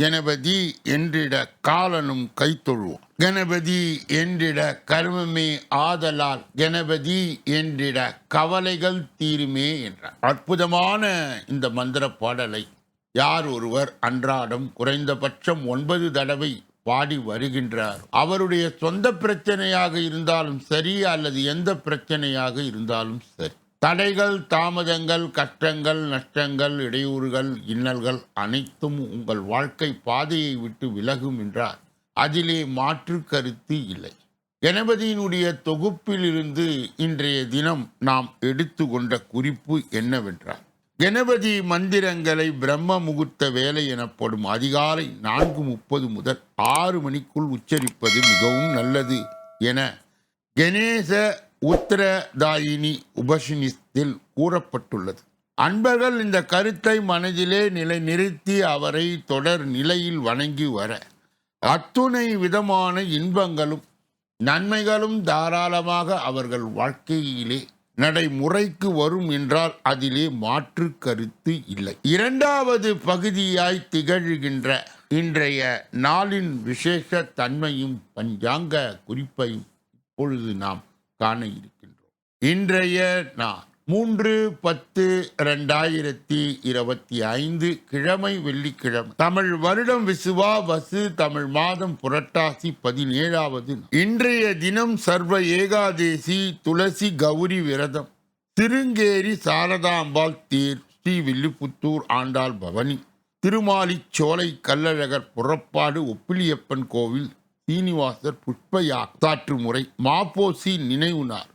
கணபதி என்றிட காலனும் கைத்தொழுவோம். கணபதி என்றிட கர்மமே ஆதலால் கணபதி என்றிட கவலைகள் தீருமே என்றார். அற்புதமான இந்த மந்திர பாடலை யார் ஒருவர் அன்றாடம் குறைந்தபட்சம் ஒன்பது தடவை பாடி வருகின்றார். அவருடைய சொந்த பிரச்சனையாக இருந்தாலும் சரி அல்லது எந்த பிரச்சனையாக இருந்தாலும் சரி. தடைகள் தாமதங்கள் கஷ்டங்கள் நஷ்டங்கள் இடையூறுகள் இன்னல்கள் அனைத்தும் உங்கள் வாழ்க்கை பாதையை விட்டு விலகும் என்றார். அதிலே மாற்று கருத்து இல்லை. கணபதியினுடைய தொகுப்பிலிருந்து இன்றைய தினம் நாம் எடுத்துக்கொண்ட குறிப்பு என்னவென்றால் கணபதி மந்திரங்களை பிரம்ம முகூர்த்த வேலை எனப்படும் அதிகாலை நான்கு முப்பது முதல் ஆறு மணிக்குள் உச்சரிப்பது மிகவும் நல்லது என கணேச உத்தரதாயினி உபசினித்தில் கூறப்பட்டுள்ளது. அன்பர்கள் இந்த கருத்தை மனதிலே நிலை நிறுத்தி அவரை தொடர் நிலையில் வணங்கி வர அத்துணை விதமான இன்பங்களும் நன்மைகளும் தாராளமாக அவர்கள் வாழ்க்கையிலே நடைமுறைக்கு வரும் என்றால் அதிலே மாற்று கருத்து இல்லை. இரண்டாவது பகுதியாய் திகழ்கின்ற இன்றைய நாளின் விசேஷ தன்மையும் பஞ்சாங்க குறிப்பையும் இப்பொழுது நாம் காண இருக்கின்றோம். இன்றைய நாள் மூன்று பத்து ரெண்டாயிரத்தி இருபத்தி ஐந்து கிழமை வெள்ளிக்கிழமை. தமிழ் வருடம் விசுவா வசு தமிழ் மாதம் புரட்டாசி பதினேழாவது இன்றைய தினம் சர்வ ஏகாதேசி துளசி கௌரி விரதம். திருங்கேரி சாரதாம்பாள் தேர் ஸ்ரீ வில்லிபுத்தூர் ஆண்டாள் பவனி. திருமாலிச்சோலை கல்லழகர் புறப்பாடு ஒப்பிலியப்பன் கோவில் சீனிவாசர் புஷ்பயா சாற்று முறை மாப்போசி நினைவுனார்.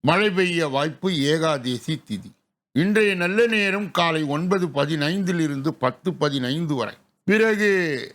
மழை பெய்ய வாய்ப்பு ஏகாதேசி திதி. இன்றைய நல்ல நேரம் காலை ஒன்பது பதினைந்தில் இருந்து பத்து பதினைந்து வரை. பிறகு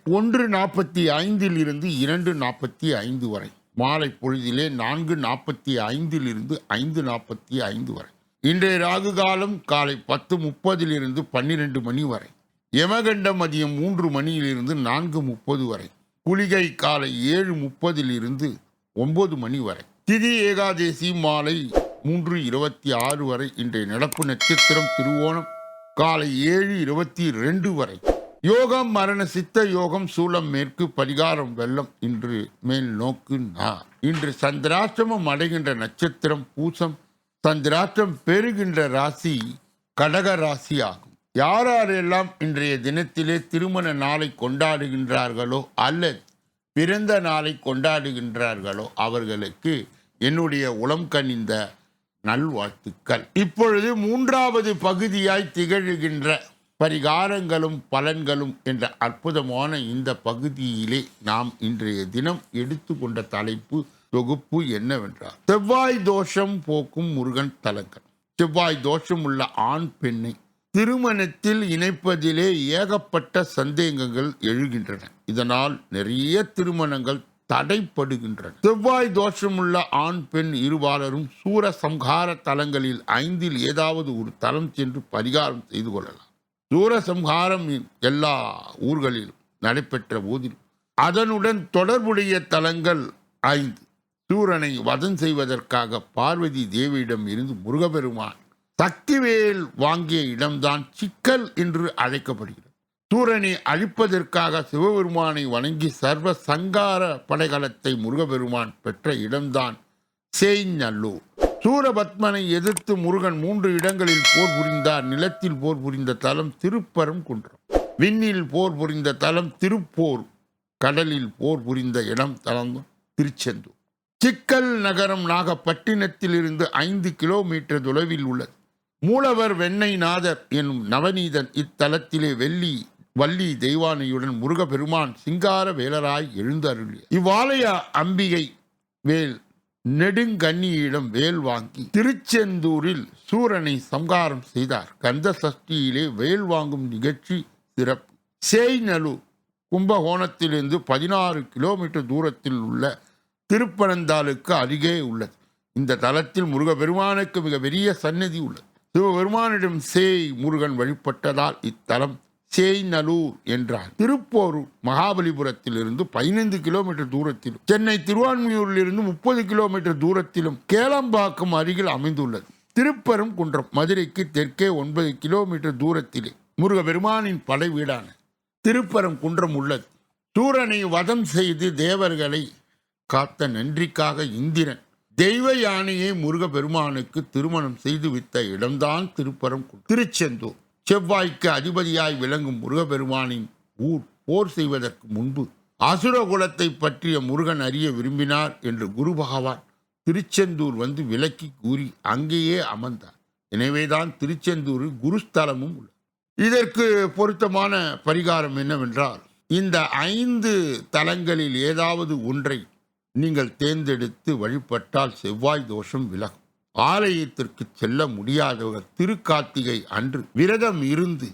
ஒன்று நாற்பத்தி ஐந்திலிருந்து இரண்டு நாற்பத்தி ஐந்து வரை. மாலை பொழுதிலே நான்கு நாற்பத்தி ஐந்தில் இருந்து ஐந்து நாற்பத்தி ஐந்து வரை. இன்றைய ராகு காலம் காலை பத்து முப்பதிலிருந்து பன்னிரெண்டு மணி வரை. யமகண்டம் மதியம் மூன்று மணியிலிருந்து நான்கு முப்பது வரை. குளிகை காலை ஏழு முப்பதிலிருந்து ஒன்பது மணி வரை. திதி ஏகாதேசி மாலை மூன்று இருபத்தி ஆறு வரை இன்றைய நடப்பு நட்சத்திரம் திருவோணம் காலை ஏழு இருபத்தி ரெண்டு வரை. யோகம் மரண சித்த யோகம் சூலம் மேற்கு பரிகாரம் வெள்ளம் இன்று மேல் நோக்கு நா. இன்று சந்திராஷ்டிரமம் அடைகின்ற நட்சத்திரம் பூசம். சந்திராஷ்டம் பெறுகின்ற ராசி கடக ராசியாகும். யாரெல்லாம் இன்றைய தினத்திலே திருமண நாளை கொண்டாடுகின்றார்களோ அல்லது பிறந்த நாளை கொண்டாடுகின்றார்களோ அவர்களுக்கு என்னுடைய உளம் கனிந்த நல்வாழ்த்துக்கள். இப்பொழுது மூன்றாவது பகுதியாய் திகழ்கின்ற பரிகாரங்களும் பலன்களும் என்ற அற்புதமான இந்த பகுதியிலே நாம் இன்றைய தினம் எடுத்துக்கொண்ட தலைப்பு தொகுப்பு என்னவென்றால் செவ்வாய் தோஷம் போக்கும் முருகன் தலங்கள். செவ்வாய் தோஷம் உள்ள ஆண் பெண்ணை திருமணத்தில் இணைப்பதிலே ஏகப்பட்ட சந்தேகங்கள் எழுகின்றன. இதனால் நிறைய திருமணங்கள் தடைப்படுகின்றன. செவ்வாய் தோஷமுள்ள ஆண் பெண் இருபாலரும் சூர சம்ஹார தலங்களில் ஐந்தில் ஏதாவது ஒரு தலம் சென்று பரிகாரம் செய்து கொள்ளலாம். சூரசம்ஹாரம் எல்லா ஊர்களிலும் நடைபெற்ற போதிலும் அதனுடன் தொடர்புடைய தலங்கள் ஐந்து. சூரனை வதம் செய்வதற்காக பார்வதி தேவியிடம் இருந்து முருகபெருமான் சக்திவேல் வாங்கிய இடம்தான் சிக்கல் என்று அழைக்கப்படுகிறது. சூரனை அழிப்பதற்காக சிவபெருமானை வணங்கி சர்வ சங்கார படைகளத்தை முருகபெருமான் பெற்ற இடம்தான் சேய்நல்லூர். சூரபத்மனை எதிர்த்து முருகன் மூன்று இடங்களில் போர் புரிந்தார். நிலத்தில் போர் புரிந்த தலம் திருப்பரம் குன்றம். விண்ணில் போர் புரிந்த தலம் திருப்போர். கடலில் போர் புரிந்த இடம் தலம் திருச்செந்தூர். சிக்கல் நகரம் நாகப்பட்டினத்தில் இருந்து ஐந்து கிலோமீட்டர் தொலைவில் உள்ளது. மூலவர் வெண்ணை நாதர் எனும் நவநீதன் இத்தலத்திலே வெள்ளி வள்ளி தெய்வானையுடன் முருகபெருமான் சிங்கார வேலராய் எழுந்தருளிய. இவ்வாலய அம்பிகை வேல் நெடுங்கண்ணியிடம் வேல் வாங்கி திருச்செந்தூரில் சூரனை சம்காரம் செய்தார். கந்த சஷ்டியிலே வேல் வாங்கும் நிகழ்ச்சி சிறப்பு. சேய்நலு கும்பகோணத்திலிருந்து பதினாறு கிலோமீட்டர் தூரத்தில் உள்ள திருப்பனந்தாளுக்கு அருகே உள்ளது. இந்த தலத்தில் முருகப்பெருமானுக்கு மிக பெரிய சன்னதி உள்ளது. சிவபெருமானிடம் சேய் முருகன் வழிபட்டதால் இத்தலம் சேய்நல்லூர் என்றார். திருப்போரூர் மகாபலிபுரத்திலிருந்து பதினைந்து கிலோமீட்டர் தூரத்திலும் சென்னை திருவான்மையூரிலிருந்து முப்பது கிலோமீட்டர் தூரத்திலும் கேளம்பாக்கம் அருகில் அமைந்துள்ளது. திருப்பரம் குன்றம் மதுரைக்கு தெற்கே ஒன்பது கிலோமீட்டர் தூரத்திலே முருகபெருமானின் படை வீடான திருப்பரம் குன்றம் உள்ளது. சூரனை வதம் செய்து தேவர்களை காத்த நன்றிக்காக இந்திரன் தெய்வ யானையை முருகப்பெருமானுக்கு திருமணம் செய்து வித்த இடம்தான் திருப்பரம் திருச்செந்தூர். செவ்வாய்க்கு அதிபதியாய் விளங்கும் முருகப்பெருமானின் ஊர் போர் செய்வதற்கு முன்பு அசுர குலத்தை பற்றிய முருகன் அறிய விரும்பினார் என்று குரு பகவான் திருச்செந்தூர் வந்து விலக்கி கூறி அங்கேயே அமர்ந்தார். எனவேதான் திருச்செந்தூரில் குருஸ்தலமும் உள்ளது. இதற்கு பொருத்தமான பரிகாரம் என்னவென்றால் இந்த ஐந்து தலங்களில் ஏதாவது ஒன்றை நீங்கள் தேர்ந்தெடுத்து வழிபட்டால் செவ்வாய் தோஷம் விலகும். ஆலயத்திற்கு செல்ல முடியாதவர் திருக்கார்த்திகை அன்று விரதம் இருந்து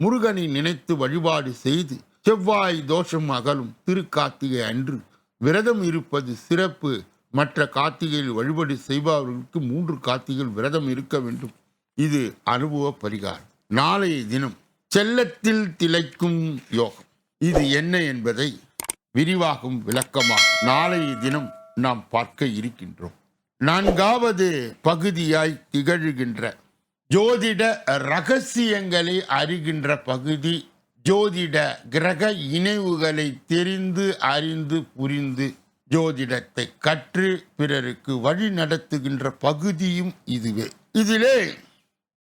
முருகனை நினைத்து வழிபாடு செய்து செவ்வாய் தோஷம் அகலும் திருக்கார்த்திகை அன்று விரதம் இருப்பது சிறப்பு. மற்ற கார்த்திகையில் வழிபாடு செய்பவர்களுக்கு மூன்று கார்த்திகையில் விரதம் இருக்க வேண்டும். இது அனுபவ பரிகாரம். நாளைய தினம் செல்லத்தில் திளைக்கும் யோகம். இது என்ன என்பதை விரிவாகும் விளக்கமாக நாளைய தினம் நாம் பார்க்க இருக்கின்றோம். நான்காவது பகுதியாய் திகழ்கின்ற ஜோதிட ரகசியங்களை அறிகின்ற பகுதி ஜோதிட கிரக இணைவுகளை தெரிந்து அறிந்து புரிந்து ஜோதிடத்தை கற்று பிறருக்கு வழி நடத்துகின்ற பகுதியும் இதுவே. இதிலே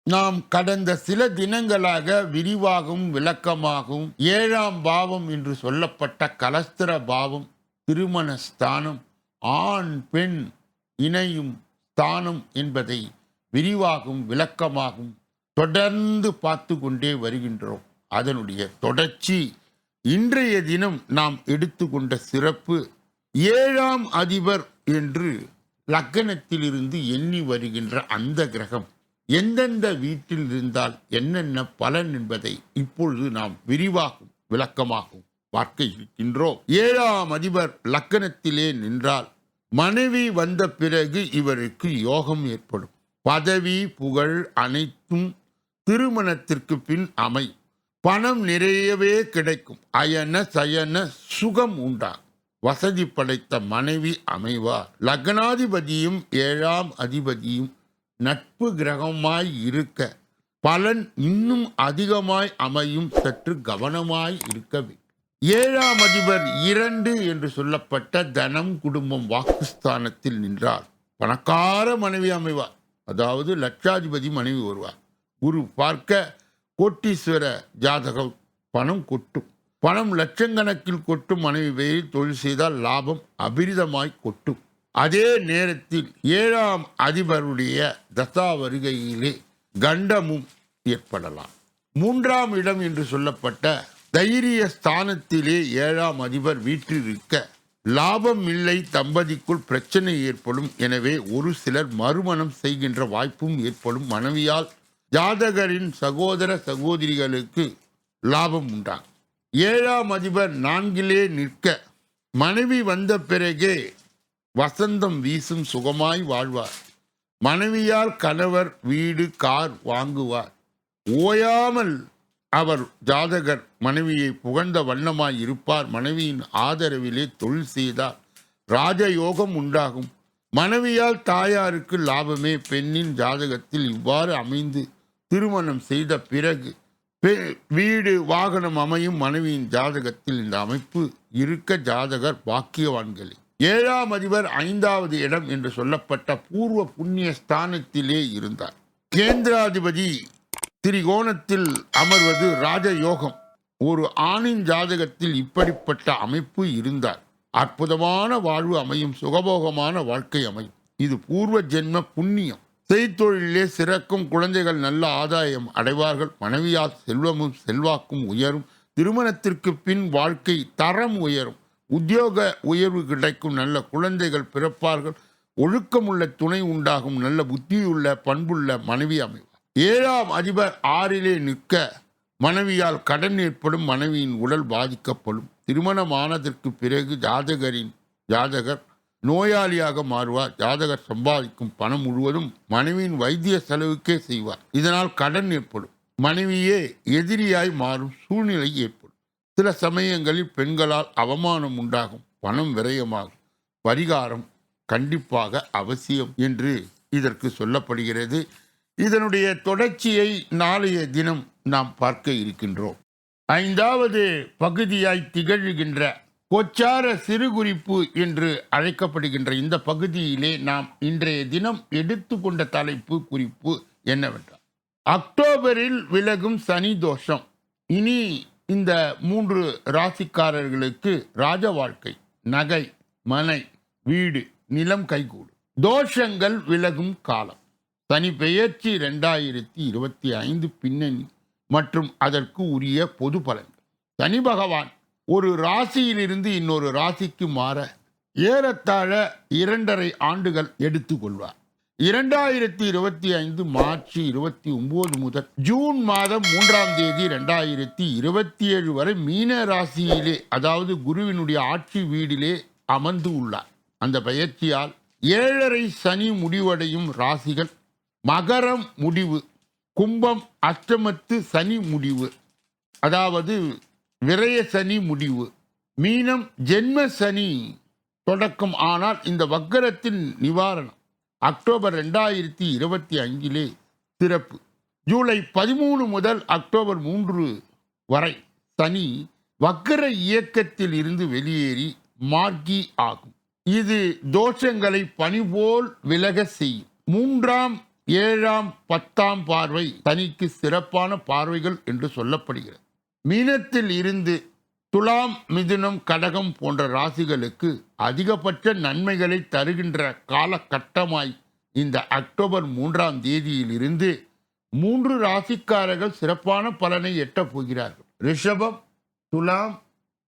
நாம் கடந்த சில தினங்களாக விரிவாகவும் விளக்கமாகவும் ஏழாம் பாவம் என்று சொல்லப்பட்ட கலஸ்திர பாவம் திருமண ஸ்தானம் ஆண் பெண் இணையும் ஸ்தானம் என்பதை விரிவாகவும் விளக்கமாகவும் தொடர்ந்து பார்த்து கொண்டே வருகின்றோம். அதனுடைய தொடர்ச்சி இன்றைய தினம் நாம் எடுத்துக்கொண்ட சிறப்பு ஏழாம் அதிபர் என்று லக்கணத்திலிருந்து எண்ணி வருகின்ற அந்த கிரகம். எந்தெந்த வீட்டில் இருந்தால் என்னென்ன பலன் என்பதை இப்பொழுது நாம் விரிவாகும் விளக்கமாகும் பார்க்க இருக்கின்றோம். ஏழாம் அதிபர் லக்கணத்திலே நின்றால் மனைவி வந்த பிறகு இவருக்கு யோகம் ஏற்படும். பதவி புகழ் அனைத்தும் திருமணத்திற்கு பின் அமை. பணம் நிறையவே கிடைக்கும். அயன சயன சுகம் உண்டாகும். வசதி படைத்த மனைவி அமைவார். லக்னாதிபதியும் ஏழாம் அதிபதியும் நட்பு கிரகமாய் இருக்க. பலன் இன்னும் அதிகமாய் அமையும் சற்று கவனமாய் இருக்க வேண்டும் ஏழாம் அதிபர் இரண்டு என்று சொல்லப்பட்ட தனம் குடும்பம் வாக்குஸ்தானத்தில் நின்றார். பணக்கார மனைவி அமைவார். அதாவது லட்சாதிபதி மனைவி வருவார். குரு பார்க்க கோட்டீஸ்வர ஜாதகம் பணம் கொட்டும். பணம் லட்சக்கணக்கில் கொட்டும் மனைவி பெயரில் தொழில் செய்தால் லாபம் அபிரிதமாய் கொட்டும். அதே நேரத்தில் ஏழாம் அதிபருடைய தசா வருகையிலே கண்டமும் ஏற்படலாம். மூன்றாம் இடம் என்று சொல்லப்பட்ட தைரிய ஸ்தானத்திலே ஏழாம் அதிபர் வீற்றிருக்க லாபம் இல்லை தம்பதிக்குள் பிரச்சனை ஏற்படும். எனவே ஒரு சிலர் மறுமணம் செய்கின்ற வாய்ப்பும் ஏற்படும். மனைவியால் ஜாதகரின் சகோதர சகோதரிகளுக்கு லாபம் உண்டாகும். ஏழாம் அதிபர் நான்கிலே நிற்க மனைவி வந்த பிறகே வசந்தம் வீசும் சுகமாய் வாழ்வார். மனைவியால் கணவர் வீடு கார் வாங்குவார். ஓயாமல் அவர் ஜாதகர் மனைவியை புகழ்ந்த வண்ணமாய் இருப்பார். மனைவியின் ஆதரவிலே தொழில் செய்தார். ராஜயோகம் உண்டாகும். மனைவியால் தாயாருக்கு லாபமே. பெண்ணின் ஜாதகத்தில் இவ்வாறு அமைந்து திருமணம் செய்த பிறகு பெ- வீடு வாகனம் அமையும் மனைவியின் ஜாதகத்தில் இந்த அமைப்பு இருக்க ஜாதகர் பாக்கியவான்களே. ஏழாம் அதிபர் ஐந்தாவது இடம் என்று சொல்லப்பட்ட பூர்வ புண்ணிய ஸ்தானத்திலே இருந்தார். கேந்திராதிபதி திரிகோணத்தில் அமர்வது ராஜயோகம். ஒரு ஆணின் ஜாதகத்தில் இப்படிப்பட்ட அமைப்பு இருந்தார். அற்புதமான வாழ்வு அமையும் சுகபோகமான வாழ்க்கை அமையும். இது பூர்வ ஜென்ம புண்ணியம். செய்தொழிலே சிறக்கும் குழந்தைகள் நல்ல ஆதாயம் அடைவார்கள். மனைவியால் செல்வமும் செல்வாக்கும் உயரும். திருமணத்திற்கு பின் வாழ்க்கை தரம் உயரும். உத்தியோக உயர்வு கிடைக்கும் நல்ல குழந்தைகள் பிறப்பார்கள் ஒழுக்கமுள்ள துணை உண்டாகும் நல்ல புத்தியுள்ள பண்புள்ள மனைவி அமைவார் ஏழாம் அதிபர் ஆறிலே நிற்க மனைவியால் கடன் ஏற்படும் மனைவியின் உடல் பாதிக்கப்படும். திருமணமானதற்கு பிறகு ஜாதகரின் ஜாதகர் நோயாளியாக மாறுவார். ஜாதகர் சம்பாதிக்கும் பணம் முழுவதும் மனைவியின் வைத்திய செலவுக்கே செய்வார். இதனால் கடன் ஏற்படும். மனைவியே எதிரியாய் மாறும் சூழ்நிலை ஏற்படும். சில சமயங்களில் பெண்களால் அவமானம் உண்டாகும் பணம் விரயமாகும் பரிகாரம் கண்டிப்பாக அவசியம் என்று இதற்கு சொல்லப்படுகிறது. இதனுடைய தொடர்ச்சியை நாளைய தினம் நாம் பார்க்க இருக்கின்றோம். ஐந்தாவது பகுதியாய் திகழ்கின்ற கொச்சார சிறுகுறிப்பு என்று அழைக்கப்படுகின்ற இந்த பகுதியிலே நாம் இன்றைய தினம் எடுத்துக்கொண்ட தலைப்பு குறிப்பு என்னவென்றால் அக்டோபரில் விலகும் சனி தோஷம். இனி இந்த மூன்று ராசிக்காரர்களுக்கு ராஜ வாழ்க்கை நகை மனை வீடு நிலம் கைகூடு தோஷங்கள் விலகும் காலம். சனி பெயர்ச்சி ரெண்டாயிரத்தி இருபத்தி ஐந்து பின்னணி மற்றும் அதற்கு உரிய பொது பலன்கள். சனி பகவான் ஒரு ராசியிலிருந்து இன்னொரு ராசிக்கு மாற ஏறத்தாழ இரண்டரை ஆண்டுகள் எடுத்துக்கொள்வார். இரண்டாயிரத்தி இருபத்தி ஐந்து மார்ச் இருபத்தி ஒன்பது முதல் ஜூன் மாதம் மூன்றாம் தேதி ரெண்டாயிரத்தி இருபத்தி ஏழு வரை மீன ராசியிலே அதாவது குருவினுடைய ஆட்சி வீடிலே அமர்ந்து உள்ளார். அந்த பயிற்சியால் ஏழரை சனி முடிவடையும் ராசிகள் மகரம் முடிவு கும்பம் அஷ்டமத்து சனி முடிவு அதாவது விரய சனி முடிவு மீனம் ஜென்ம சனி தொடக்கம். ஆனால் இந்த வக்கரத்தின் நிவாரணம் அக்டோபர் ரெண்டாயிரத்தி இருபத்தி அஞ்சிலே சிறப்பு. ஜூலை பதிமூணு முதல் அக்டோபர் மூன்று வரை சனி வக்கர இயக்கத்தில் இருந்து வெளியேறி மார்கி ஆகும். இது தோஷங்களை பனிபோல் விலக செய்யும். மூன்றாம் ஏழாம் பத்தாம் பார்வை சனிக்கு சிறப்பான பார்வைகள் என்று சொல்லப்படுகிறது. மீனத்தில் இருந்து துலாம் மிதுனம் கடகம் போன்ற ராசிகளுக்கு அதிகபட்ச நன்மைகளை தருகின்ற காலகட்டமாய் இந்த அக்டோபர் மூன்றாம் தேதியிலிருந்து மூன்று ராசிக்காரர்கள் சிறப்பான பலனை எட்டப் போகிறார்கள். ரிஷபம் துலாம்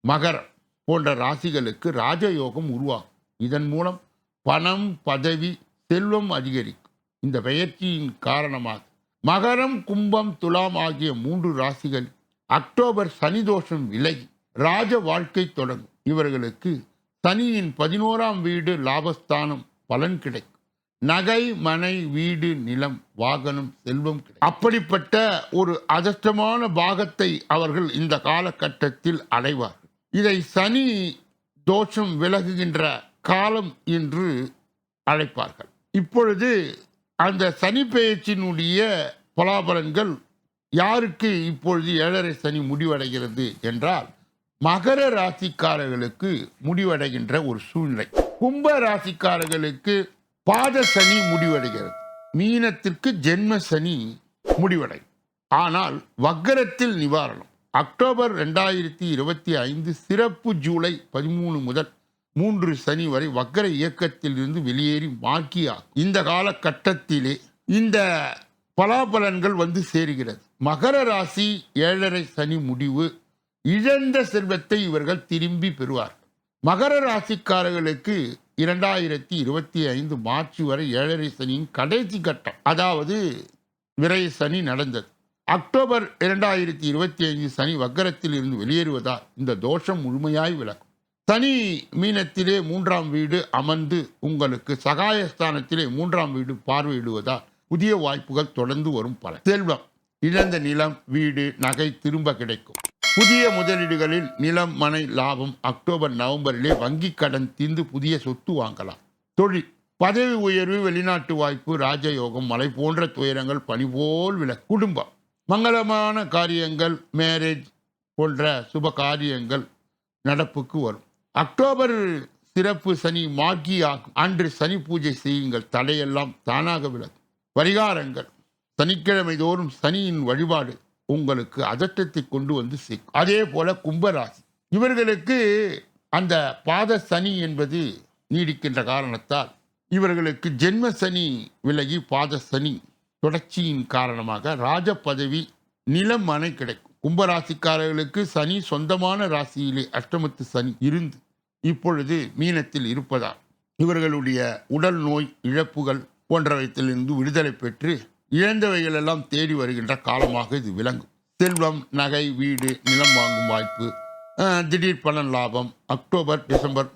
மகரம் போன்ற ராசிகளுக்கு ராஜயோகம் உருவாகும். இதன் மூலம் பணம் பதவி செல்வம் அதிகரிக்கும். இந்த பெயர்ச்சியின் காரணமாக மகரம் கும்பம் துலாம் ஆகிய மூன்று ராசிகள் அக்டோபர் சனி தோஷம் விலகி ராஜ வாழ்க்கை தொடங்கும். இவர்களுக்கு சனியின் பதினோராம் வீடு லாபஸ்தானம் பலன் கிடைக்கும். நகை மனை வீடு நிலம் வாகனம் செல்வம் கிடைக்கும். அப்படிப்பட்ட ஒரு அதிர்ஷ்டமான பாகத்தை அவர்கள் இந்த காலகட்டத்தில் அடைவார்கள். இதை சனி தோஷம் விலகுகின்ற காலம் என்று அழைப்பார்கள். இப்பொழுது அந்த சனி பெயர்ச்சியினுடைய பலாபலன்கள் யாருக்கு இப்பொழுது ஏழரை சனி முடிவடைகிறது என்றால் மகர ராசிக்காரர்களுக்கு முடிவடைகின்ற ஒரு சூழ்நிலை. கும்ப ராசிக்காரர்களுக்கு பாத சனி முடிவடைகிறது. மீனத்திற்கு ஜென்ம சனி முடிவடை. ஆனால் வக்கரத்தில் நிவாரணம். அக்டோபர் ரெண்டாயிரத்தி இருபத்தி ஐந்து சிறப்பு ஜூலை பதிமூணு முதல் மூன்று சனி வரை வக்கர இயக்கத்திலிருந்து வெளியேறி மாக்கியா இந்த காலகட்டத்திலே இந்த பலாபலன்கள் வந்து சேருகிறது. மகர ராசி ஏழரை சனி முடிவு இழந்த செல்வத்தை இவர்கள் திரும்பி பெறுவார். மகர ராசிக்காரர்களுக்கு இரண்டாயிரத்தி இருபத்தி ஐந்து மார்ச் வரை ஏழரை சனியின் கடைசி கட்டம். அதாவது விரை சனி நடந்தது. அக்டோபர் இரண்டாயிரத்தி இருபத்தி ஐந்து சனி வக்கரத்தில் இருந்து வெளியேறுவதால் இந்த தோஷம் முழுமையாய் விலகும். சனி மீனத்திலே மூன்றாம் வீடு அமர்ந்து உங்களுக்கு சகாயஸ்தானத்திலே மூன்றாம் வீடு பார்வையிடுவதால் புதிய வாய்ப்புகள் தொடர்ந்து வரும் பல செல்வம் இழந்த நிலம் வீடு நகை திரும்ப கிடைக்கும். புதிய முதலீடுகளில் நிலம் மனை லாபம் அக்டோபர் நவம்பரிலே வங்கி கடன் தீர்ந்து புதிய சொத்து வாங்கலாம். தொழில். பதவி உயர்வு வெளிநாட்டு வாய்ப்பு ராஜயோகம் மலை போன்ற துயரங்கள் பனி போல் வில குடும்பம். மங்களமான காரியங்கள் மேரேஜ் போன்ற சுப காரியங்கள் நடப்புக்கு வரும். அக்டோபர் சிறப்பு சனி மாகி ஆகும் அன்று சனி பூஜை செய்யுங்கள். தடையெல்லாம் தானாக விலகும். பரிகாரங்கள். சனிக்கிழமை தோறும் சனியின் வழிபாடு. உங்களுக்கு அதட்டத்தை கொண்டு வந்து சேர்க்கும். அதே போல கும்பராசி. இவர்களுக்கு அந்த பாத சனி என்பது நீடிக்கின்ற காரணத்தால் இவர்களுக்கு ஜென்ம சனி விலகி பாத சனி தொடர்ச்சியின் காரணமாக ராஜ பதவி நிலம் மனை கிடைக்கும். கும்பராசிக்காரர்களுக்கு சனி சொந்தமான ராசியிலே அஷ்டமத்து சனி இருந்து இப்பொழுது மீனத்தில் இருப்பதால் இவர்களுடைய உடல் நோய் இழப்புகள் போன்றவற்றிலிருந்து விடுதலை பெற்று இழந்தவைகள் எல்லாம் தேடி வருகின்ற காலமாக இது விளங்கும். செல்வம் நகை வீடு நிலம் வாங்கும் வாய்ப்பு திடீர் பலன் லாபம் அக்டோபர் டிசம்பர்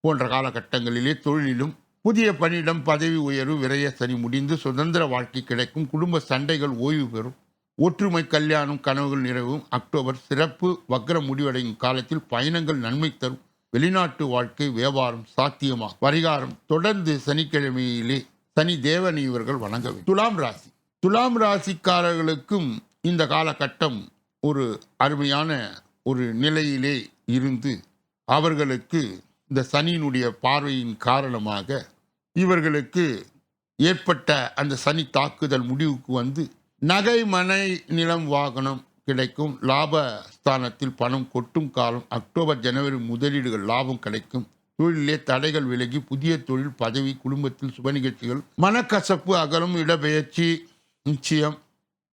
போன்ற காலகட்டங்களிலே தொழிலிலும் புதிய பணியிடம் பதவி உயர்வு விரைய சனி முடிந்து சுதந்திர வாழ்க்கை கிடைக்கும் குடும்ப சண்டைகள் ஓய்வு பெறும் ஒற்றுமை கல்யாணம் கனவுகள் நிறைவும் அக்டோபர் சிறப்பு வக்ர முடிவடையும் காலத்தில் பயணங்கள் நன்மை தரும். வெளிநாட்டு வாழ்க்கை வியாபாரம் சாத்தியமாகும் பரிகாரம் தொடர்ந்து சனிக்கிழமையிலே சனி தேவனை இவர்கள் வணங்க வேண்டும். துலாம் ராசி. துலாம் ராசிக்காரர்களுக்கும் இந்த காலகட்டம் ஒரு அருமையான ஒரு நிலையிலே இருந்து அவர்களுக்கு இந்த சனியினுடைய பார்வையின் காரணமாக இவர்களுக்கு ஏற்பட்ட அந்த சனி தாக்குதல் முடிவுக்கு வந்து நகை மனை நிலம் வாகனம் கிடைக்கும் லாப ஸ்தானத்தில் பணம் கொட்டும் காலம் அக்டோபர் ஜனவரி முதலீடுகள் லாபம் கிடைக்கும். தொழிலே தடைகள் விலகி புதிய தொழில் பதவி குடும்பத்தில் சுப நிகழ்ச்சிகள் மனக்கசப்பு அகலும் இடப்பெயர்ச்சி நிச்சயம்.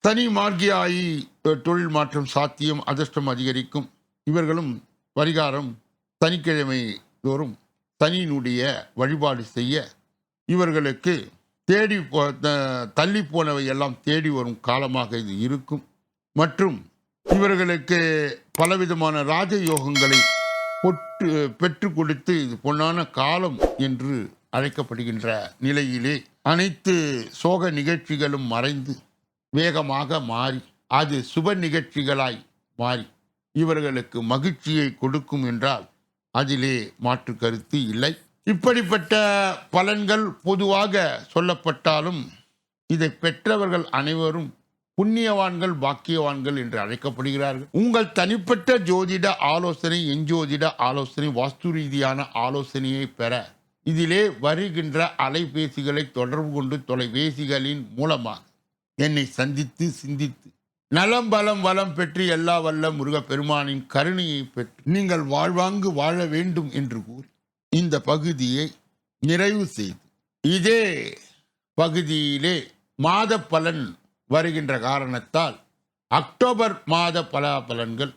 தனி மார்கியாயி தொழில் மாற்றம் சாத்தியம் அதிர்ஷ்டம் அதிகரிக்கும். இவர்களும் பரிகாரம் சனிக்கிழமை தோறும் சனியினுடைய வழிபாடு செய்ய இவர்களுக்கு தேடி போ த- தள்ளி போனவை எல்லாம் தேடி வரும் காலமாக இது இருக்கும். மற்றும் இவர்களுக்கு பலவிதமான ராஜயோகங்களை பொட்டு பெற்று கொடுத்து இது பொன்னான காலம் என்று அழைக்கப்படுகின்ற நிலையிலே அனைத்து சோக நிகழ்ச்சிகளும் மறைந்து வேகமாக மாறி அது சுப நிகழ்ச்சிகளாய் மாறி இவர்களுக்கு மகிழ்ச்சியை கொடுக்கும் என்றால் அதிலே மாற்று கருத்து இல்லை. இப்படிப்பட்ட பலன்கள் பொதுவாக சொல்லப்பட்டாலும் இதை பெற்றவர்கள் அனைவரும் புண்ணியவான்கள் பாக்கியவான்கள் என்று அழைக்கப்படுகிறார்கள். உங்கள் தனிப்பட்ட ஜோதிட ஆலோசனை எஞ்சோதிட ஆலோசனை வாஸ்து ரீதியான ஆலோசனையை பெற இதிலே வருகின்ற அலைபேசிகளை தொடர்பு கொண்டு தொலைபேசிகளின் மூலமாக என்னை சந்தித்து சிந்தித்து நலம் பலம் வளம் பெற்று எல்லா வல்ல முருகப்பெருமானின் கருணையை பெற்று நீங்கள் வாழ்வாங்கு வாழ வேண்டும் என்று கூறி இந்த பகுதியை நிறைவு செய்து இதே பகுதியிலே மாத பலன் வருகின்ற காரணத்தால் அக்டோபர் மாத பலாபலன்கள்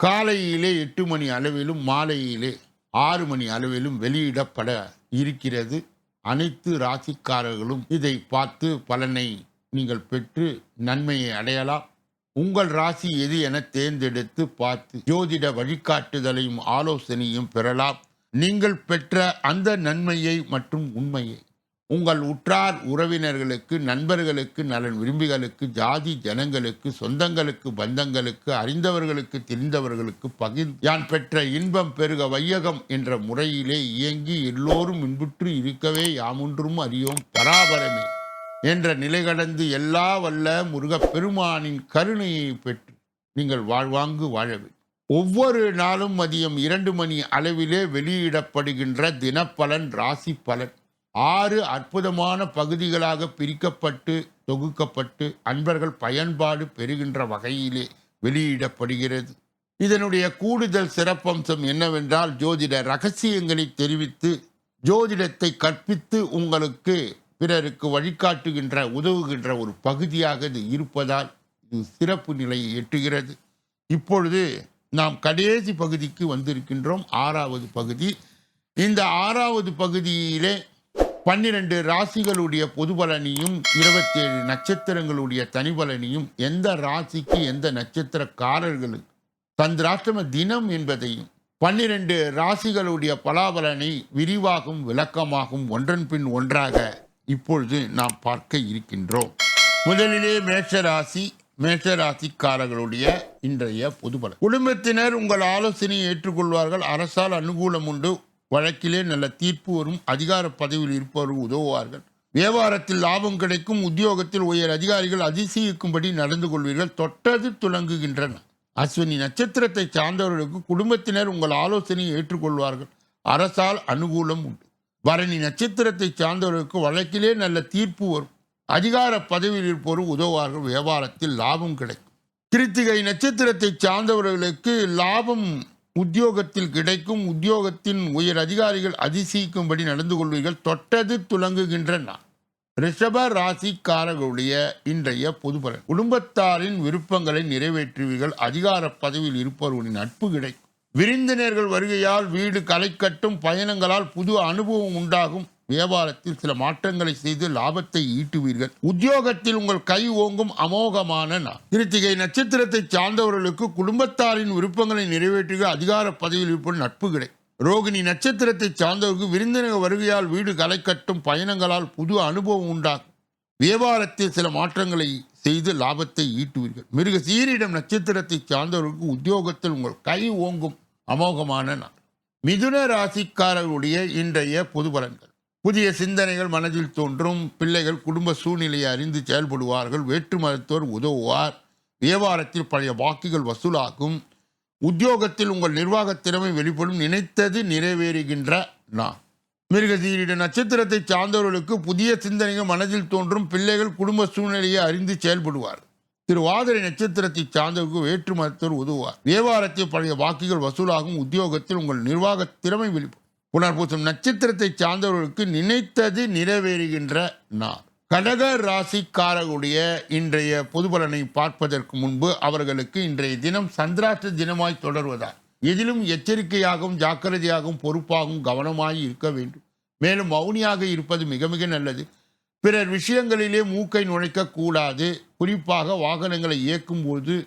காலையிலே எட்டு மணி அளவிலும் மாலையிலே ஆறு மணி அளவிலும் வெளியிடப்பட இருக்கிறது. அனைத்து ராசிக்காரர்களும் இதை பார்த்து பலனை நீங்கள் பெற்று நன்மையை அடையலாம். உங்கள் ராசி எது என தேர்ந்தெடுத்து பார்த்து ஜோதிட வழிகாட்டுதலையும் ஆலோசனையும் பெறலாம். நீங்கள் பெற்ற அந்த நன்மையை மற்றும் உண்மையை உங்கள் உற்றார் உறவினர்களுக்கு நண்பர்களுக்கு நலன் விரும்பிகளுக்கு ஜாதி ஜனங்களுக்கு சொந்தங்களுக்கு பந்தங்களுக்கு அறிந்தவர்களுக்கு தெரிந்தவர்களுக்கு பகிர்ந்து யான் பெற்ற இன்பம் பெருக வையகம் என்ற முறையிலே இயங்கி எல்லோரும் இன்புற்று இருக்கவே யாமொன்றும் அறியோம். பராபரமே என்ற நிலை கடந்து எல்லா வல்ல முருகப்பெருமானின் கருணையை பெற்று நீங்கள் வாழ்வாங்கு வாழவே ஒவ்வொரு நாளும் மதியம் இரண்டு மணி அளவிலே வெளியிடப்படுகின்ற தினப்பலன் ராசி பலன் ஆறு அற்புதமான பகுதிகளாக பிரிக்கப்பட்டு தொகுக்கப்பட்டு அன்பர்கள் பயன்பாடு பெறுகின்ற வகையிலே வெளியிடப்படுகிறது. இதனுடைய கூடுதல் சிறப்பம்சம் என்னவென்றால் ஜோதிட ரகசியங்களை தெரிவித்து ஜோதிடத்தை கற்பித்து உங்களுக்கு பிறருக்கு வழிகாட்டுகின்ற உதவுகின்ற ஒரு பகுதியாக இது இருப்பதால் இது சிறப்பு நிலையை எட்டுகிறது. இப்பொழுது நாம் கடைசி பகுதிக்கு வந்திருக்கின்றோம் ஆறாவது பகுதி. இந்த ஆறாவது பகுதியிலே பன்னிரண்டு ராசிகளுடைய பொது பலனையும் இருபத்தேழு நட்சத்திரங்களுடைய தனிபலனையும் எந்த ராசிக்கு எந்த நட்சத்திரக்காரர்களுக்கு சந்திராஷ்டம தினம் என்பதையும் பன்னிரண்டு ராசிகளுடைய பலாபலனை விரிவாகும் விளக்கமாகும் ஒன்றன் பின் ஒன்றாக இப்பொழுது நாம் பார்க்க இருக்கின்றோம். முதலிலே மேஷராசி மேஷராசிக்காரர்களுடைய இன்றைய பொதுபலன். குடும்பத்தினர் உங்கள் ஆலோசனையை ஏற்றுக்கொள்வார்கள். அரசால் அனுகூலம் உண்டு. வழக்கிலே நல்ல தீர்ப்பு வரும் அதிகார பதவியில் இருப்பவர்கள் உதவுவார்கள். வியாபாரத்தில் லாபம் கிடைக்கும் உத்தியோகத்தில் உயர் அதிகாரிகள் அதிசயிக்கும்படி நடந்து கொள்வீர்கள் தொட்டது துலங்குகின்றன. அஸ்வினி நட்சத்திரத்தை சார்ந்தவர்களுக்கு குடும்பத்தினர் உங்கள் ஆலோசனையை ஏற்றுக்கொள்வார்கள். அரசால் அனுகூலம் உண்டு. பரணி நட்சத்திரத்தை சார்ந்தவர்களுக்கு வழக்கிலே நல்ல தீர்ப்பு வரும். அதிகார பதவியில் இருப்போரும் உதவுவார்கள் வியாபாரத்தில் லாபம் கிடைக்கும். கிருத்திகை நட்சத்திரத்தை சார்ந்தவர்களுக்கு லாபம் உத்தியோகத்தில் கிடைக்கும் உத்தியோகத்தின் உயர் அதிகாரிகள் அதிசயிக்கும்படி நடந்து கொள்வீர்கள். தொட்டது துலங்குகின்றன. ரிஷப ராசிக்காரர்களுடைய இன்றைய பொதுபலன் குடும்பத்தாரின் விருப்பங்களை நிறைவேற்றுவீர்கள். அதிகார பதவியில் இருப்பவர்களின் நட்பு கிடைக்கும். விருந்தினர்கள் வருகையால் வீடு களை கட்டும் பயணங்களால் புது அனுபவம் உண்டாகும். வியாபாரத்தில் சில மாற்றங்களை செய்து லாபத்தை ஈட்டுவீர்கள். உத்தியோகத்தில் உங்கள் கை ஓங்கும் அமோகமான நாள். கிருத்திகை நட்சத்திரத்தை சார்ந்தவர்களுக்கு குடும்பத்தாரின் விருப்பங்களை நிறைவேற்றுக அதிகார பதவியில் இருப்பது நட்பு கிடை. ரோகிணி நட்சத்திரத்தை சார்ந்தவருக்கு விருந்தினர் வருகையால் வீடு களை கட்டும் பயணங்களால் புது அனுபவம் உண்டாகும். வியாபாரத்தில் சில மாற்றங்களை செய்து லாபத்தை ஈட்டுவீர்கள். மிருக சீரிடம் நட்சத்திரத்தை சார்ந்தவருக்கு உத்தியோகத்தில் உங்கள் கை ஓங்கும் அமோகமான நாள். மிதுன ராசிக்காரர்களுடைய இன்றைய பொது பலன்கள். புதிய சிந்தனைகள் மனதில் தோன்றும். பிள்ளைகள் குடும்ப சூழ்நிலையை அறிந்து செயல்படுவார்கள். வேற்று மருத்துவர் உதவுவார். வியாபாரத்தில் பழைய வாக்குகள் வசூலாகும். உத்தியோகத்தில் உங்கள் நிர்வாகத் திறமை வெளிப்படும். நினைத்தது நிறைவேறுகின்ற நான் மிருகசீரிட நட்சத்திரத்தை சார்ந்தவர்களுக்கு புதிய சிந்தனைகள் மனதில் தோன்றும். பிள்ளைகள் குடும்ப சூழ்நிலையை அறிந்து செயல்படுவார். திருவாதிரை நட்சத்திரத்தை சார்ந்தவருக்கு வேற்று மருத்துவர் உதவுவார். வியாபாரத்தில் பழைய வாக்குகள் வசூலாகும். உத்தியோகத்தில் உங்கள் நிர்வாக திறமை வெளிப்படும். புனர்பூசம் நட்சத்திரத்தை சார்ந்தவர்களுக்கு நினைத்தது நிறைவேறுகின்ற நாள். கடக ராசிக்காரருடைய இன்றைய பொது பலனை பார்ப்பதற்கு முன்பு அவர்களுக்கு இன்றைய தினம் சந்திராஷ்ட தினமாய் தொடர்வதால் எதிலும் எச்சரிக்கையாகவும் ஜாக்கிரதையாகவும் பொறுப்பாகவும் கவனமாய் இருக்க வேண்டும். மேலும் மௌனியாக இருப்பது மிக மிக நல்லது. பிறர் விஷயங்களிலே மூக்கை நுழைக்க கூடாது. குறிப்பாக வாகனங்களை இயக்கும் போது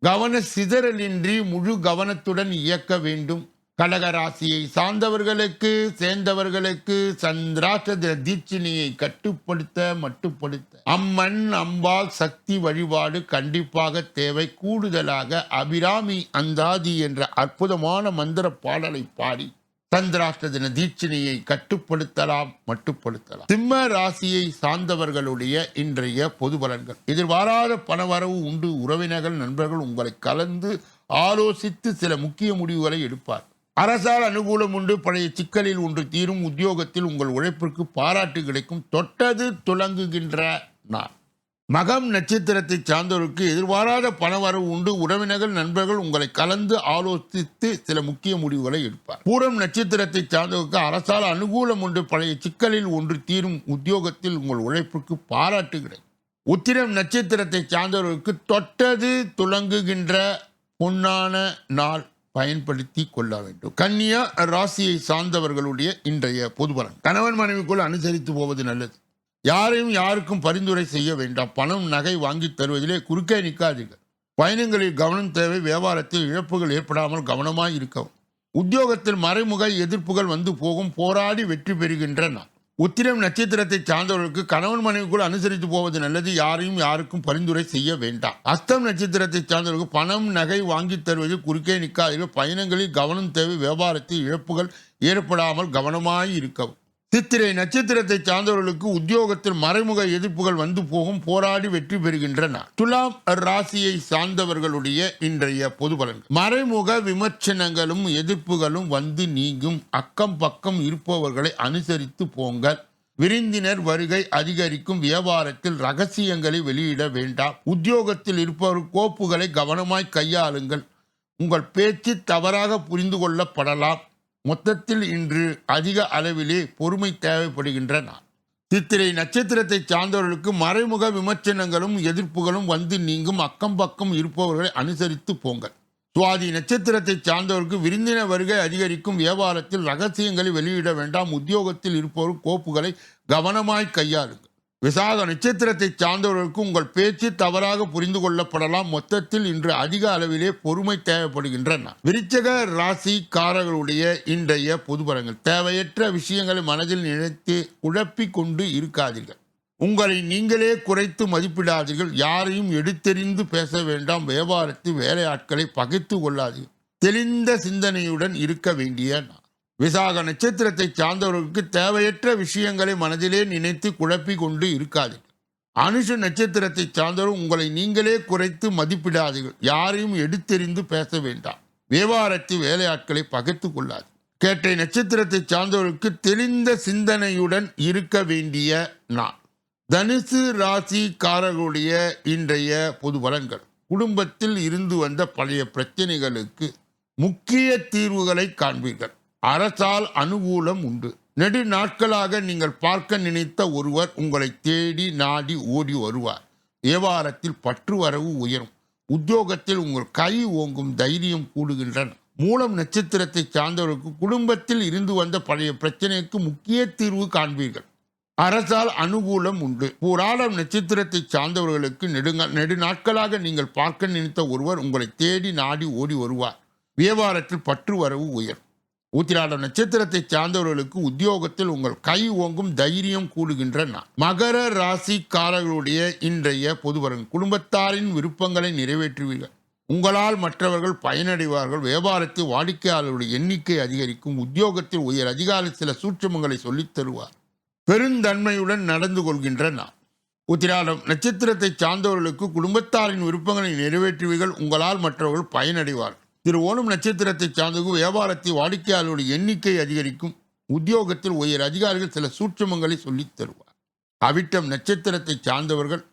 கவன சிதறலின்றி முழு கவனத்துடன் இயக்க வேண்டும். கடகராசியை சார்ந்தவர்களுக்கு சேர்ந்தவர்களுக்கு சந்திராஷ்ட தீட்சினியை கட்டுப்படுத்த மட்டுப்படுத்த. அம்மன் அம்பாள் சக்தி வழிபாடு கண்டிப்பாக தேவை. கூடுதலாக அபிராமி அந்தாதி என்ற அற்புதமான மந்திர பாடலை பாடி சந்திராஷ்ட தின தீட்சினியை கட்டுப்படுத்தலாம் மட்டுப்படுத்தலாம். சிம்ம ராசியை சார்ந்தவர்களுடைய இன்றைய பொது பலன்கள். எதிர்பாராத பணவரவு உண்டு. உறவினர்கள் நண்பர்கள் உங்களை கலந்து ஆலோசித்து சில முக்கிய முடிவுகளை எடுப்பார் அரசால் அனுகூலம் உண்டு பழைய சிக்கலில் ஒன்று தீரும் உத்தியோகத்தில் உங்கள் உழைப்பிற்கு பாராட்டு கிடைக்கும். தொட்டது துலங்குகின்ற நாள். மகம் நட்சத்திரத்தை சார்ந்தவருக்கு எதிர்பாராத பணவரவு உண்டு. உறவினர்கள் நண்பர்கள் உங்களை கலந்து ஆலோசித்து சில முக்கிய முடிவுகளை எடுப்பார். பூரம் நட்சத்திரத்தை சார்ந்தவருக்கு அரசால் அனுகூலம் உண்டு. பழைய சிக்கலில் ஒன்று தீரும் உத்தியோகத்தில் உங்கள் உழைப்புக்கு பாராட்டு கிடைக்கும். உத்திரம் நட்சத்திரத்தை சார்ந்தவர்களுக்கு தொட்டது துலங்குகின்ற பொன்னான நாள். பயன்படுத்தி கொள்ள வேண்டும். கன்னியா ராசியை சார்ந்தவர்களுடைய இன்றைய பொதுபலன் கணவன் மனைவிக்குள் அனுசரித்து போவது நல்லது. யாரையும் யாருக்கும் பரிந்துரை செய்ய வேண்டாம். பணம் நகை வாங்கி தருவதிலே குறுக்கே நிற்காதீர்கள் பயணங்களில் கவனம் தேவை. வியாபாரத்தில் இழப்புகள் ஏற்படாமல் கவனமாய் இருக்கவும். உத்தியோகத்தில் மறைமுக எதிர்ப்புகள் வந்து போகும். போராடி வெற்றி பெறுகின்றன. உத்திரம் நட்சத்திரத்தை சார்ந்தவர்களுக்கு கணவன் மனைவிக்குள் அனுசரித்து போவது நல்லது. யாரையும் யாருக்கும் பரிந்துரை செய்ய வேண்டாம். அஸ்தம் நட்சத்திரத்தை சார்ந்தவர்களுக்கு பணம் நகை வாங்கி தருவது குறுக்கே நிற்காதீர்கள். பயணங்களில் கவனம் தேவை. வியாபாரத்தில் இழப்புகள் ஏற்படாமல் கவனமாய் இருக்கவும். சித்திரை நட்சத்திரத்தை சார்ந்தவர்களுக்கு உத்தியோகத்தில் மறைமுக எதிர்ப்புகள் வந்து போகும் போராடி வெற்றி பெறுகின்றன. துலாம் ராசியை சார்ந்தவர்களுடைய இன்றைய பொது பலன்கள். மறைமுக விமர்சனங்களும் எதிர்ப்புகளும் வந்து நீங்கும். அக்கம் பக்கம் இருப்பவர்களை அனுசரித்து போங்கள். விருந்தினர் வருகை அதிகரிக்கும். வியாபாரத்தில் ரகசியங்களை வெளியிட வேண்டாம். உத்தியோகத்தில் இருப்பவர் கோப்புகளை கவனமாய் கையாளுங்கள். உங்கள் பேச்சு தவறாக புரிந்து கொள்ளப்படலாம். மொத்தத்தில் இன்று அதிக அளவிலே பொறுமை தேவைப்படுகின்ற நாள் சித்திரை நட்சத்திரத்தை சார்ந்தவர்களுக்கு மறைமுக விமர்சனங்களும் எதிர்ப்புகளும் வந்து நீங்கும் அக்கம் பக்கம் இருப்பவர்களை அனுசரித்து போங்கள். சுவாதி நட்சத்திரத்தை சார்ந்தவருக்கு விருந்தின வருகை அதிகரிக்கும் வியாபாரத்தில் ரகசியங்களை வெளியிட வேண்டாம். உத்தியோகத்தில் இருப்பவர் கோப்புகளை கவனமாய் கையாளுங்கள். விசாக நட்சத்திரத்தை சார்ந்தவர்களுக்கு உங்கள் பேச்சு தவறாக புரிந்து கொள்ளப்படலாம். மொத்தத்தில் இன்று அதிக அளவிலே பொறுமை தேவைப்படுகின்றன. விருச்சக ராசிக்காரர்களுடைய இன்றைய பொதுபலங்கள். தேவையற்ற விஷயங்களை மனதில் நினைத்து குழப்பிக் கொண்டு இருக்காதீர்கள். உங்களை நீங்களே குறைத்து மதிப்பிடாதீர்கள். யாரையும் எடுத்தெறிந்து பேச வேண்டாம். வியாபாரத்தில் வேலையாட்களை பகைத்து கொள்ளாதீர்கள். தெளிந்த சிந்தனையுடன் இருக்க வேண்டிய நான் விசாக நட்சத்திரத்தை சார்ந்தவர்களுக்கு தேவையற்ற விஷயங்களை மனதிலே நினைத்து குழப்பி கொண்டு இருக்காதீர்கள். அனுஷ நட்சத்திரத்தை சார்ந்தவர் உங்களை நீங்களே குறைத்து மதிப்பிடாதீர்கள். யாரையும் எடுத்தெறிந்து பேச வேண்டாம். விவகாரத்தில் வேலையாட்களை பகைத்து கொள்ளாது கேட்டை நட்சத்திரத்தை சார்ந்தவர்களுக்கு தெளிந்த சிந்தனையுடன் இருக்க வேண்டிய நான் தனுசு ராசிக்காரர்களுடைய இன்றைய பொது பலன்கள். குடும்பத்தில் இருந்து வந்த பழைய பிரச்சனைகளுக்கு முக்கிய தீர்வுகளை காண்பீர்கள். அரசால் அனுகூலம் உண்டு. நெடு நாட்களாக நீங்கள் பார்க்க நினைத்த ஒருவர் உங்களை தேடி நாடி ஓடி வருவார். வியாபாரத்தில் பற்று வரவு உயரும். உத்தியோகத்தில் உங்கள் கை ஓங்கும் தைரியம் கூடுகின்றன. மூலம் நட்சத்திரத்தை சார்ந்தவர்களுக்கு குடும்பத்தில் இருந்து வந்த பழைய பிரச்சனைக்கு முக்கிய தீர்வு காண்பீர்கள். அரசால் அனுகூலம் உண்டு. போராடம் நட்சத்திரத்தை சார்ந்தவர்களுக்கு நெடுங்க நெடு நாட்களாக நீங்கள் பார்க்க நினைத்த ஒருவர் உங்களை தேடி நாடி ஓடி வருவார். வியாபாரத்தில் பற்று வரவு உயரும். உத்திராட நட்சத்திரத்தை சார்ந்தவர்களுக்கு உத்தியோகத்தில் உங்கள் கை ஓங்கும் தைரியம் கூடுகின்ற நாள். மகர ராசிக்காரர்களுடைய இன்றைய பொதுவரன் குடும்பத்தாரின் விருப்பங்களை நிறைவேற்றுவீர்கள். உங்களால் மற்றவர்கள் பயனடைவார்கள். வியாபாரத்தில் வாடிக்கையாளர்களுடைய எண்ணிக்கை அதிகரிக்கும். உத்தியோகத்தில் உயர் அதிகாரி சில சூட்சமங்களை சொல்லித் தருவார். பெருந்தன்மையுடன் நடந்து கொள்கின்ற நாள். உத்திராடம் நட்சத்திரத்தை சார்ந்தவர்களுக்கு குடும்பத்தாரின் விருப்பங்களை நிறைவேற்றுவீர்கள். உங்களால் மற்றவர்கள் பயனடைவார்கள். திரு ஓணம் நட்சத்திரத்தை சார்ந்தவர்கள் வியாபாரத்தில் வாடிக்கையாளர்களுடைய எண்ணிக்கை அதிகரிக்கும். உத்தியோகத்தில் உயர் அதிகாரிகள் சில சூட்சமங்களை சொல்லித் தருவார். அவிட்டம் நட்சத்திரத்தை சார்ந்தவர்கள்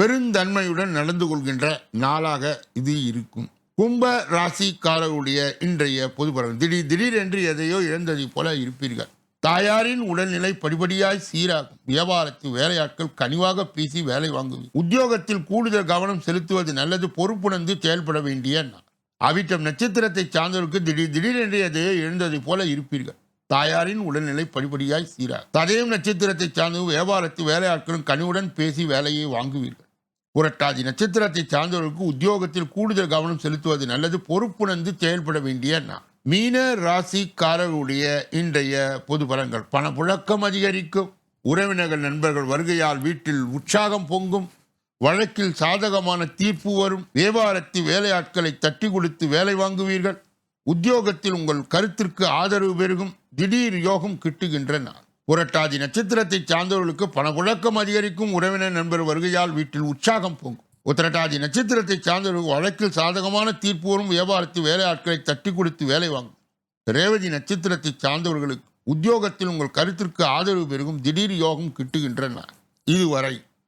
பெருந்தன்மையுடன் நடந்து கொள்கின்ற நாளாக இது இருக்கும். கும்ப ராசிக்காரருடைய இன்றைய பொதுபலன். திடீர் திடீரென்று எதையோ இழந்ததைப் போல இருப்பீர்கள். தாயாரின் உடல்நிலை படிப்படியாய் சீராகும். வியாபாரத்தில் வேலையாட்கள் கனிவாக பேசி வேலை வாங்குவீர் உத்தியோகத்தில் கூடுதல் கவனம் செலுத்துவது நல்லது. பொறுப்புணர்ந்து செயல்பட வேண்டிய நாள். அவிட்டம் நட்சத்திரத்தை சார்ந்தவருக்கு திடீர் திடீரென்று எதையோ போல இருப்பீர்கள். தாயாரின் உடல்நிலை படிப்படியாய் சீரார் ததயம் நட்சத்திரத்தை சார்ந்த வியாபாரத்து வேலையாட்களும் கனிவுடன் பேசி வேலையை வாங்குவீர்கள். புரட்டாதி நட்சத்திரத்தை சார்ந்தவர்களுக்கு உத்தியோகத்தில் கூடுதல் கவனம் செலுத்துவது நல்லது. பொறுப்புணர்ந்து செயல்பட வேண்டிய நான் மீன ராசிக்காரர்களுடைய இன்றைய பொது பலன்கள். பணப்புழக்கம் அதிகரிக்கும். உறவினர்கள் நண்பர்கள் வருகையால் வீட்டில் உற்சாகம் பொங்கும். வழக்கில் சாதகமான தீர்ப்பு வரும். வியாபாரத்தில் வேலையாட்களை தட்டி கொடுத்து வேலை வாங்குவீர்கள். உத்தியோகத்தில் உங்கள் கருத்திற்கு ஆதரவு பெருகும். திடீர் யோகம் கிட்டுகின்றன. புரட்டாதி நட்சத்திரத்தை சார்ந்தவர்களுக்கு பணப்புழக்கம் அதிகரிக்கும். உறவினர் நண்பர் வருகையால் வீட்டில் உற்சாகம் பொங்கும். உத்திரட்டாதி நட்சத்திரத்தை சார்ந்தவர்கள் வழக்கில் சாதகமான தீர்ப்பு வரும். வியாபாரத்தில் வேலையாட்களை தட்டி கொடுத்து வேலை வாங்கும். ரேவதி நட்சத்திரத்தை சார்ந்தவர்களுக்கு உத்தியோகத்தில் உங்கள் கருத்திற்கு ஆதரவு பெருகும். திடீர் யோகம் கிட்டுகின்றன. இதுவரை